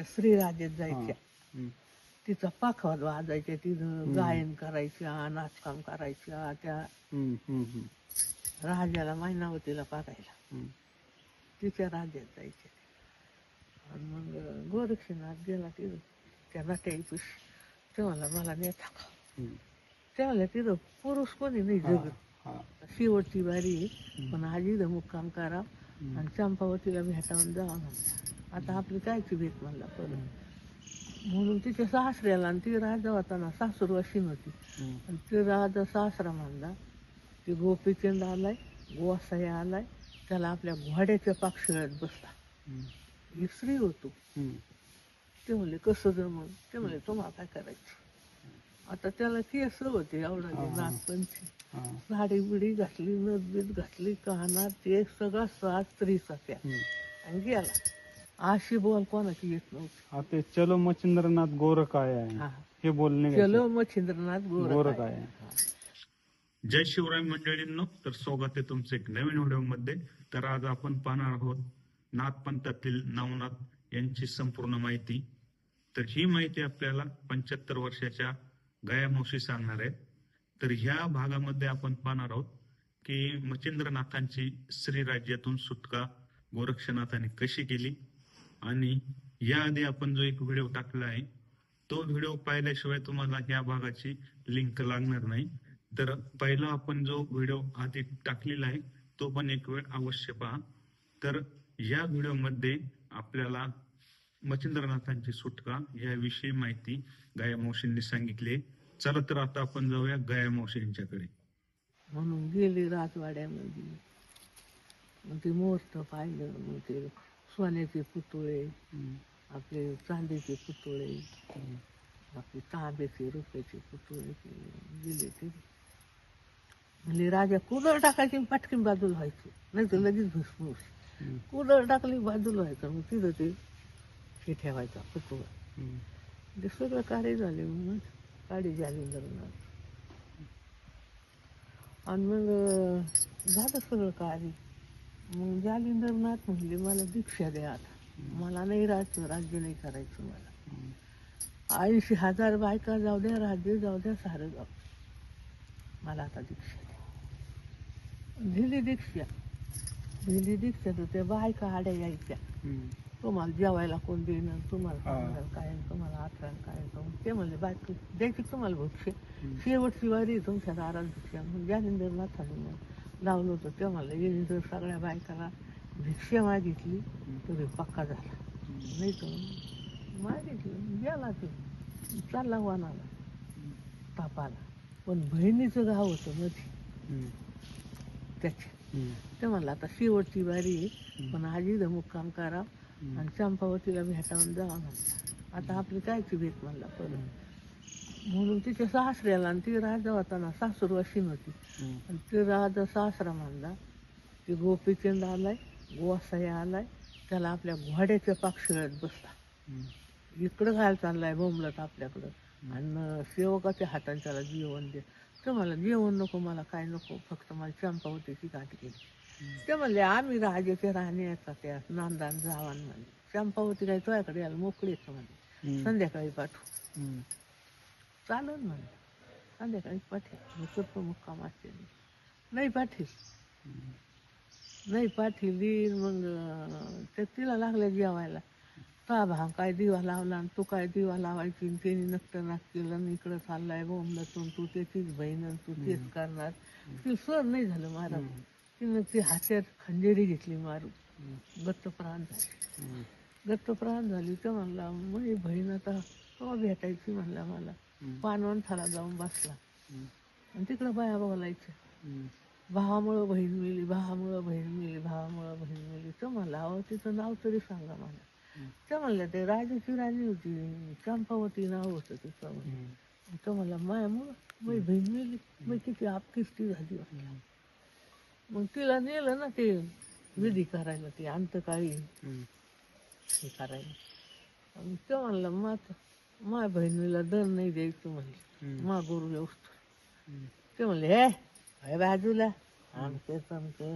त्या श्रीराजेत जायच्या. तिचा पाखवात वाजायच्या तिथं गायन करायच्या नाचकाम करायच्या त्या राजाला मायनावतीला पाहायला. तिच्या राज्यात जायचे. आणि मग गोरक्षनाथ गेला तिथं त्या नाट्याची ते म्हणला मला नेता का? हम्म. ते म्हणलं तिथं पुरुष कोणी नाही जगत. शेवटची बारी पण आज मुक्काम करा. आणि चंपावतीला भेटावून जावा म्हणला आता आपली कायची भेट म्हणला परत म्हणून तिच्या सासऱ्याला आणि ती राजा होता ना सासूर वाशीन होती हम्म. आणि ते राजा सासरा म्हणला ते गोपीचंद आलाय गोसाई आलाय त्याला आपल्या घोड्याच्या पाक्षळ्यात बसला. ही स्त्री होतो. ते म्हणले कसं जमल ते म्हणले तुम्हाला काय करायचं आता त्याला केस होते एवढा हा. नागपंची. साडी बिडी घातली नदबीत घातली कानात ते सगळा साज स्त्रीचा त्या. आणि गेला अशी बोल कोणाची येत नव्हती. हा ते चलो मच्छिंद्रनाथ गोर काय आहे. हा. हे बोलणे चलो मच्छिंद्रनाथ गोर गोर काय आहे जय शिवराय मंडळींनो तर स्वागत आहे तुमचं एक नवीन व्हिडिओमध्ये तर आज आपण पाहणार आहोत नाथपंथातील नवनाथ यांची संपूर्ण माहिती. तर ही माहिती आपल्याला पंच्याहत्तर वर्षाच्या गाया मावशी सांगणार आहे तर ह्या भागामध्ये आपण पाहणार आहोत की मच्छिंद्रनाथांची श्री राज्यातून सुटका गोरक्षनाथाने कशी केली? आणि याआधी आपण जो एक व्हिडिओ टाकला आहे तो व्हिडिओ पाहिल्याशिवाय तुम्हाला या भागाची लिंक लागणार नाही. तर पहिला आपण जो व्हिडिओ आधी टाकलेला आहे तो पण एक वेळ अवश्य पहा. तर या व्हिडिओमध्ये आपल्याला मच्छिंद्रनाथांची सुटका याविषयी माहिती गाया मावशींनी सांगितली. चला तर आता आपण जाऊया गाया मावशी यांच्याकडे म्हणून गेली राजवाड्यामध्ये. मग ते मुहूर्त पाहिलं मग ते सोन्याचे पुतळे. आपले चांदीचे पुतळे. आपले तांब्याचे रुपयाचे पुतळे गेले ते म्हणजे राजा कुदळ टाकायची पटकन बाजूला व्हायचं नाही तर लगेच भुसभुस. कुदळ टाकली बाजूला व्हायचं मग तिथं ते हे ठेवायचा पुतळा. ते सगळं कार्य झाले मग काळी झाली लग्नात आणि मग झालं सगळं कार्य मग जालिंदरनाथ म्हणले मला दीक्षा द्या आता मला नाही राहायचं राज्य नाही करायचं मला. ऐंशी हजार बायका जाऊ द्या राज्य जाऊ द्या सारं जाऊ. मला आता दीक्षा द्या दिली दीक्षा दिली दीक्षा तर त्या बायका आड्या यायच्या. तुम्हाला जेवायला कोण देणार तुम्हाला काय तुम्हाला आठवण काय ते म्हणले बायको द्यायची तुम्हाला भिक्षा हम्म. शेवटची वारी तुमच्या दारात भिक्षा मग ज्ञानेंद्र नाथाने मग लावलं होतं ते म्हणलं येईल सगळ्या बायकाला भिक्षा मागितली तरी पक्का झाला. नाही तर मग मागितलं गेला तो. चालला वानाला तापाला. पण बहिणीचं गाव होतं मध्ये. त्याच्या. ते म्हणलं आता शेवटची बारी आहे पण आज मुक्काम करा आणि चंपावतीला भेटावून जावा म्हणला. आता आपली कायची भेट म्हणला परत म्हणून तिच्या सासऱ्याला आणि ती राजा होता ना सासूर वाशीन होती. आणि ते राजा सासरा म्हणला ते गोपीचंद आलाय गोसाई आलाय त्याला आपल्या घोड्याच्या पाक्षळ्यात बसला. इकडं घाल चाललाय बोंबलत आपल्याकडं. आणि सेवकाच्या हाताने त्याला जेवण दे. ते मला जेवण नको मला काय नको फक्त मला चंपावतीची गाठ केली ते म्हणले आम्ही राजाच्या राणी येतात त्या नांदान जावान म्हणे. चंपावती काय तुझ्याकडे यायला मोकळी येतं म्हणे? हम्म. संध्याकाळी पाठवू. चालेल म्हणे संध्याकाळी मी करतो मुक्काम असते नाही पाठील नाही पाठीली मग अं, ते तिला लागलं जेवायला का भा काय दिवा लावला आणि तू काय दिवा लावायची त्याने नक्क नाक केलं आणि इकडं चाललाय बोंबलतून तू त्याचीच बहीण आणि तू तेच करणार ती सर नाही झालं महाराज तिनं ती हातात खंजेरी घेतली मारून गत्त प्राण झाली हम्म. गत्त प्राण झाली तर म्हणला माझी बहीण आता केव्हा भेटायची म्हणला मला पानवंठाला जाऊन बसला. आणि तिकडं बाया बोलायच्या हम्म. भावामुळं बहीण मिली भावामुळं बहीण मिली भावामुळं बहीण मिली. तर म्हणला अहो तिचं नाव तरी सांगा मला. ते म्हणलं ते राजाची राणी होती? चंपावती नाव होतं तिचं. तर म्हणला मायामुळं माझी बहीण मिली? मग किती आपकिस्ती झाली. मग तिला नेलं ना ते विधी करायला ते अंतकाळी. हे करायला. आणि ते म्हणलं मग माझ्या बहिणीला दर नाही द्यायचं म्हणले. मा गुरु हम्म. ते म्हणले हे काय बाजूला. आमचे समके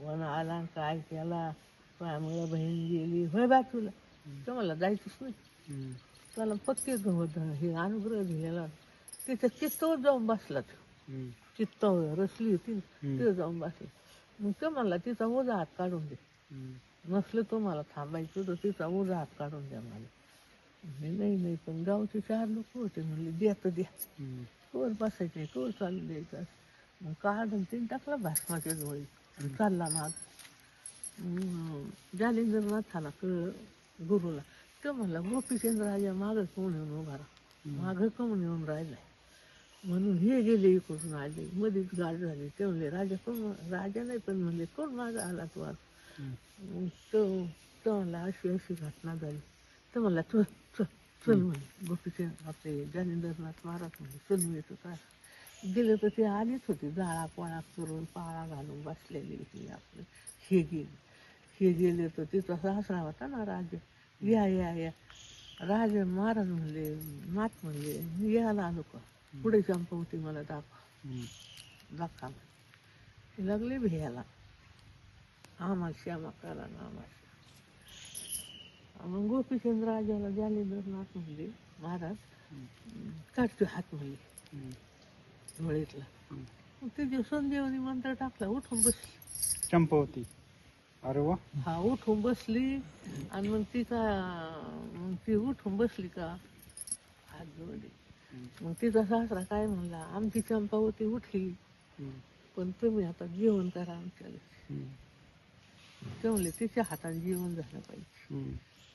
वन आला काय केला? त्यामुळं बहीण गेली होय बाजूला. ते मला जायचंच नाही. त्याला पक्के गवत हे अनुग्रह दिलेला. त्याच्या चित्तावर जाऊन बसला तो. चित्तावर रसली होती. तिथं जाऊन बसला. मग ते म्हणला तिचा ओझा हात काढून दे. नसलं तो मला थांबायचं तर तिचा ओझा हात काढून द्या मला. नाही नाही पण गावचे चार लोक होते म्हणले द्या तर द्या. कवर बसायचे कवर चालू द्यायचं. मग काढून तीन टाकला भासमाच्या जवळ चालला नाग जालिंद्रनाथाला कळ गुरुला तो म्हणला गोपीचंद्र राजा मागं कोण येऊन उभा राहा? मागं कोण येऊन राहिलाय? म्हणून हे गेले इकडून आले. मध्येच गाड झाली. ते म्हणले राजा कोण राजा नाही पण म्हणले कोण मागं आला तू आज? तो म्हणला अशी अशी घटना झाली. तर म्हणला चल चल चल म्हणे गोपीचे आपले ज्ञानेंद्रनाथ महाराज म्हणजे चल मी येतो काय गेले तर ते आलीच होती जाळा पोळा करून पाळा घालून बसलेली होती आपलं हे गेले हे गेले तर तिचा सासरा होता ना राजा या या या राजा महाराज म्हणले नाथ म्हणले मी यायला आलो का पुढे चंपवती मला दाखव. दाखवा लागले भ्यायला आम्हा श्यामा करा ना आम्हा मग गोपीचंद्र राजाला जालिंद्रनाथ म्हणले महाराज काढतो हात म्हणले हम्म. मग ते संजीवनी मंत्र टाकला उठून बसली चंपावती अरे वा हा उठून बसली आणि मग ती का मग ती उठून बसली का हात जोडले. मग तिचा सासरा काय म्हणला आमची चंपावती उठली. पण तुम्ही आता जेवण करा. ते म्हणले तिच्या हाताने जेवण झालं पाहिजे.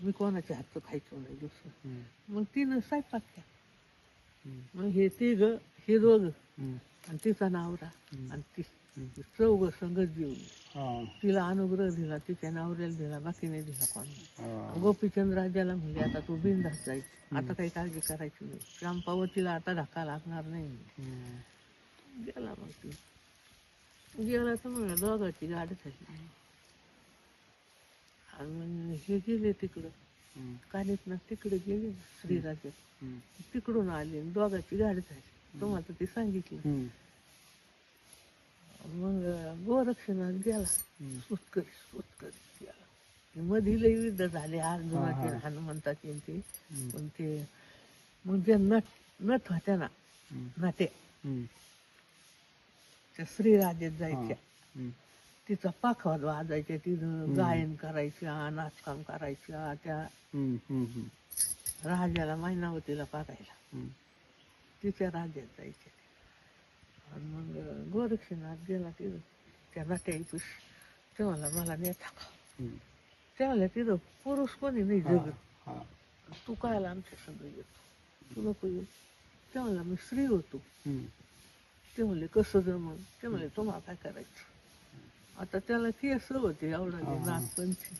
मी कोणाच्या हातचं खायचो नाही दुसरं. मग तिनं स्वयंपाक केला. मग हे तिघ हे दोघ. आणि तिचा नावरा. आणि ती. चौघ संगत हा. तिला अनुग्रह दिला तिच्या नावऱ्याला दिला बाकी नाही दिला कोणी. गोपीचंद राजाला म्हणले आता तू बिंदास जायची आता काही काळजी करायची नाही चंपावतीला आता धक्का लागणार नाही. गेला मग ती गेला तर म्हणा दोघाची गाडी झाली आणि हे गेले तिकडं हम्म. कालीत ना तिकडे गेले श्रीराजा. तिकडून आले दोघाची गाडी झाली तुम्हाला ती सांगितली. मग गोरक्षणात गेला सुटकरी गेला मध्ये लई युद्ध झाले अर्जुनाचे. हनुमंताचे ते. पण ते मग जे नट नट होत्या ना. नाटे. त्या श्रीराजेत जायच्या. तिचा पाखवाद वाजायच्या तिथं गायन करायच्या नाचकाम करायच्या त्या. राजाला महिनावतीला पाकायला हम्म. तिच्या राज्यात जायच्या आणि मग गोरक्षनाथ गेला तिथं त्या नाट्याईपूस ते मला नेता का हम्म. ते म्हणले तिथं पुरुष कोणी नाही. जगत. तू काय आमच्या संग येतो तू नको येऊ ते म्हणला मी स्त्री होतो. ते म्हणले कसं जमन ते म्हणले तुम्हाला काय करायचं आता त्याला केस होते हा. नागपंची.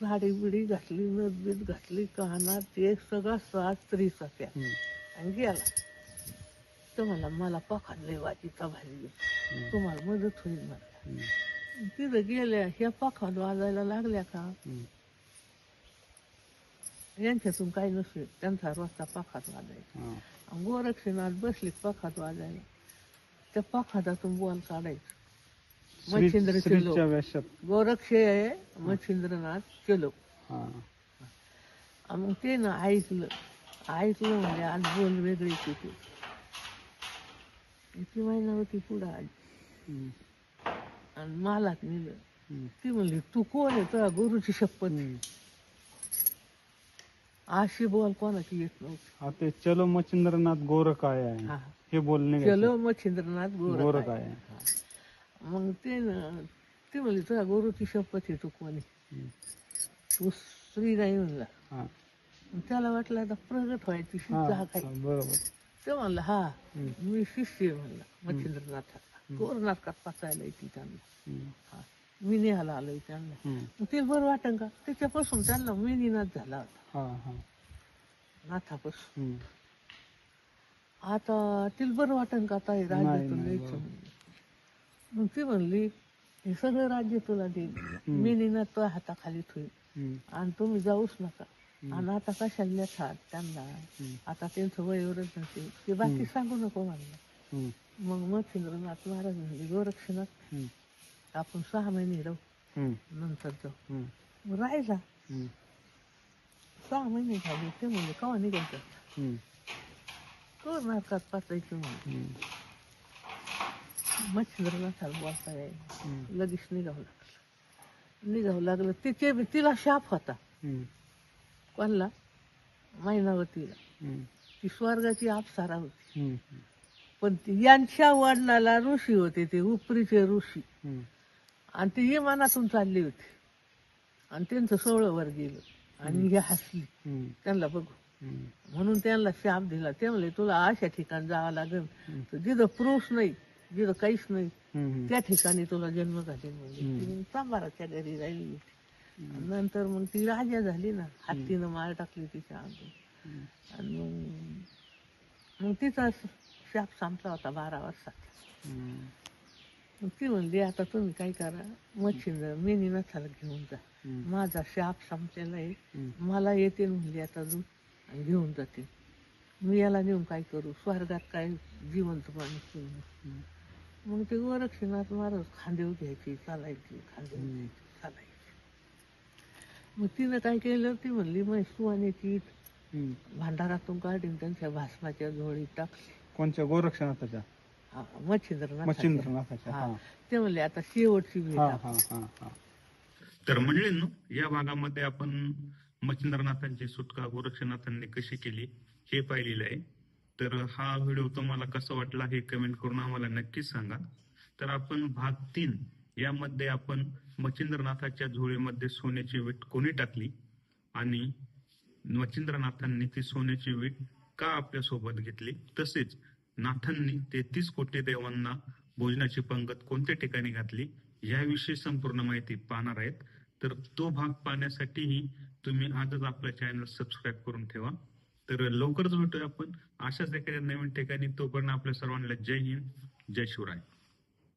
साडी बिडी घातली नथ बीत घातली कानात ते सगळा साज स्त्रीचा त्या. हम्म. आणि गेला. तो म्हणला मला पखाडलंय वाजीचा भाजी तुम्हाला मदत होईल मला. तिथं गेल्या ह्या पखाड वाजायला लागल्या का. यांच्यातून काही नसेल त्यांचा रोजचा पखाड वाजायचा गोरक्षनाथ बसले पखाड वाजायला. त्या पखाडातून बोल काढायचं. मच्छिंद्र चलो गोरक्षे आहे मच्छिंद्रनाथ चलो. हा. मग ते ना ऐकलं. ऐकलं म्हणजे आज बोल वेगळी होती ती. महिना होती पुढं हम्म. आणि मालात नेलं. ती म्हणली तू कोण आहे तुझ्या गुरुची शपथ. अशी बोल कोणाची येत नव्हती. चलो मच्छिंद्रनाथ गोर काय आहे. हा. बोलणे चलो मच्छिंद्रनाथ गोर गोर काय आहे. मग ते ना ती म्हणली तुझ्या गुरुची शपथ आहे तू कोणी हम्म. तू स्त्री नाही म्हणला हा. मग त्याला वाटलं आता प्रगट व्हायची हा. शिक्षा काय हा, बरोबर ते म्हणलं हा. मी शिष्य आहे म्हणला मच्छिंद्रनाथाचा गोरनाथकात पाचायला येते त्यांना हम्म. हा मी नेहाला आलोय त्यांना हम्म. मग ते बरं वाटन का त्याच्यापासून त्यांना मेनीनाथ झाला होता हा हा नाथापासून हम्म. आता तिला बरं वाटन का आता हे राज्यातून नाही, म्हणून. मग ती म्हणली हे सगळं राज्य तुला देईल. मेनीनाथ तो हाताखाली हम्म. आणि तुम्ही जाऊच नका. आणि आता कशाला नेतात त्यांना. आता त्यांचं वयवरच नसेल. ते बाकी सांगू नको म्हणलं हम्म. मग मच्छिंद्रनाथ महाराज म्हणले गोरक्षनाथ हम्म. आपण सहा महिने राहू. नंतर जाऊ. राहिला. सहा महिने झाले. ते म्हणजे कवा निघायचं. तो नाटकात पाचायचं म्हणून बोलता यायला हम्म. लगेच निघावं लागलं निघावं लागलं तिचे तिला शाप होता. कोणला मैनावतीला. ती स्वर्गाची आपसारा होती. पण यांच्या वडिलाला ऋषी होते ते उपरीचे ऋषी. आणि ती विमानातून चालली होती आणि त्यांचं सोहळं गेलं आणि हे हसली. त्यांना बघू. म्हणून त्यांना शाप दिला ते म्हणले तुला अशा ठिकाणी जावं लागेल. तर जिथं पुरुष नाही जिथं काहीच नाही. त्या ठिकाणी तुला जन्म झाले म्हणजे सांबाराच्या घरी राहिली. नंतर मग ती राजा झाली ना. हत्तीनं मार टाकली तिच्या. आणि मग मग तिचा शाप संपला होता बारा वर्षात. मग ती म्हणली आता तुम्ही काय करा? मच्छिंद्र मिनी नथाला घेऊन जा. माझा शाप संपलेला आहे. मला येते म्हणली आता दूध आणि घेऊन जाते. मी याला नेऊन काय करू? स्वर्गात काय जिवंत माणूस मग ते गोरक्षनाथ महाराज खांदेव घ्यायची चालायची खांदेव. घ्यायची चालायची मग तिनं काय केलं ती म्हणली मग सुवानीची. भांडारातून काढून त्यांच्या भासमाच्या झोळीत टाकली कोणच्या गोरक्षनाथाच्या हा, मच्छिंद्रनाथ मच्छिंद्रनाथाच्या हा. हा ते म्हणले आता शेवटची भेट हा. हा हा हा तर मंडळींनो या भागामध्ये आपण मच्छिंद्रनाथांची सुटका गोरक्षनाथांनी कशी केली हे पाहिलेलं आहे तर हा व्हिडिओ तुम्हाला कसा वाटला हे कमेंट करून आम्हाला नक्कीच सांगा. तर आपण भाग तीन यामध्ये आपण मच्छिंद्रनाथाच्या झोळीमध्ये सोन्याची वीट कोणी टाकली? आणि मच्छिंद्रनाथांनी ती सोन्याची वीट का आपल्यासोबत घेतली? तसेच नाथांनी तेहतीस कोटी देवांना भोजनाची पंगत कोणत्या ठिकाणी घातली? याविषयी संपूर्ण माहिती पाहणार आहेत. तर तो भाग पाहण्यासाठीही तुम्ही आजच आपला चॅनल सबस्क्राईब करून ठेवा. तर लवकरच भेटूया आपण. अशाच एखाद्या नवीन ठिकाणी. तो पण आपल्या सर्वांना जय हिंद जय शिवराय.